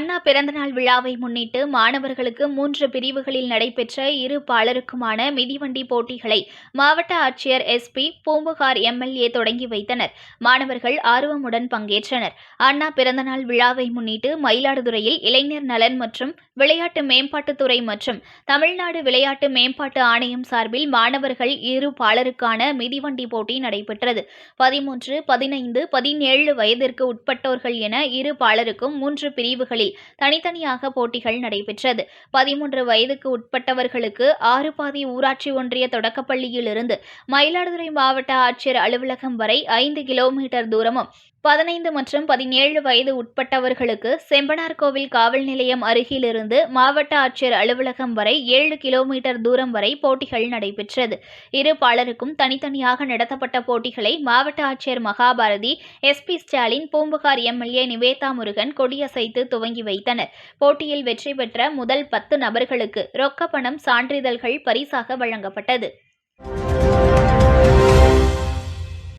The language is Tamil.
அண்ணா பிறந்தநாள் விழாவை முன்னிட்டு மாணவர்களுக்கு மூன்று பிரிவுகளில் நடைபெற்ற இரு பாலருக்குமான மிதிவண்டி போட்டிகளை மாவட்ட ஆட்சியர் எஸ்பி பூம்புகார் எம்எல்ஏ தொடங்கி வைத்தனர். மாணவர்கள் ஆர்வமுடன் பங்கேற்றனர். அண்ணா பிறந்தநாள் விழாவை முன்னிட்டு மயிலாடுதுறையில் இளைஞர் நலன் மற்றும் விளையாட்டு மேம்பாட்டுத்துறை மற்றும் தமிழ்நாடு விளையாட்டு மேம்பாட்டு ஆணையம் சார்பில் மாணவர்கள் இரு பாலருக்கான மிதிவண்டி போட்டி நடைபெற்றது. பதிமூன்று பதினைந்து பதினேழு வயதிற்கு உட்பட்டோர்கள் என இரு பாலருக்கும் மூன்று பிரிவுகளில் தனித்தனியாக போட்டிகள் நடைபெற்றது. பதிமூன்று வயதுக்கு உட்பட்டவர்களுக்கு ஆறு பாதி ஊராட்சி ஒன்றிய தொடக்கப்பள்ளியிலிருந்து மயிலாடுதுறை மாவட்ட ஆட்சியர் அலுவலகம் வரை ஐந்து கிலோமீட்டர் தூரமும் பதினைந்து மற்றும் பதினேழு வயது உட்பட்டவர்களுக்கு செம்பனார்கோவில் காவல் நிலையம் அருகிலிருந்து மாவட்ட ஆட்சியர் அலுவலகம் வரை ஏழு கிலோமீட்டர் தூரம் வரை போட்டிகள் நடைபெற்றது. இரு பலருக்கும் தனித்தனியாக நடத்தப்பட்ட போட்டிகளை மாவட்ட ஆட்சியர் மகாபாரதி எஸ்பி ஸ்டாலின் பூம்புகார் எம்எல்ஏ நிவேதா முருகன் கொடியசைத்து துவங்கி வைத்தனர். போட்டியில் வெற்றி பெற்ற முதல் பத்து நபர்களுக்கு ரொக்கப்பணம் சான்றிதழ்கள் பரிசாக வழங்கப்பட்டது.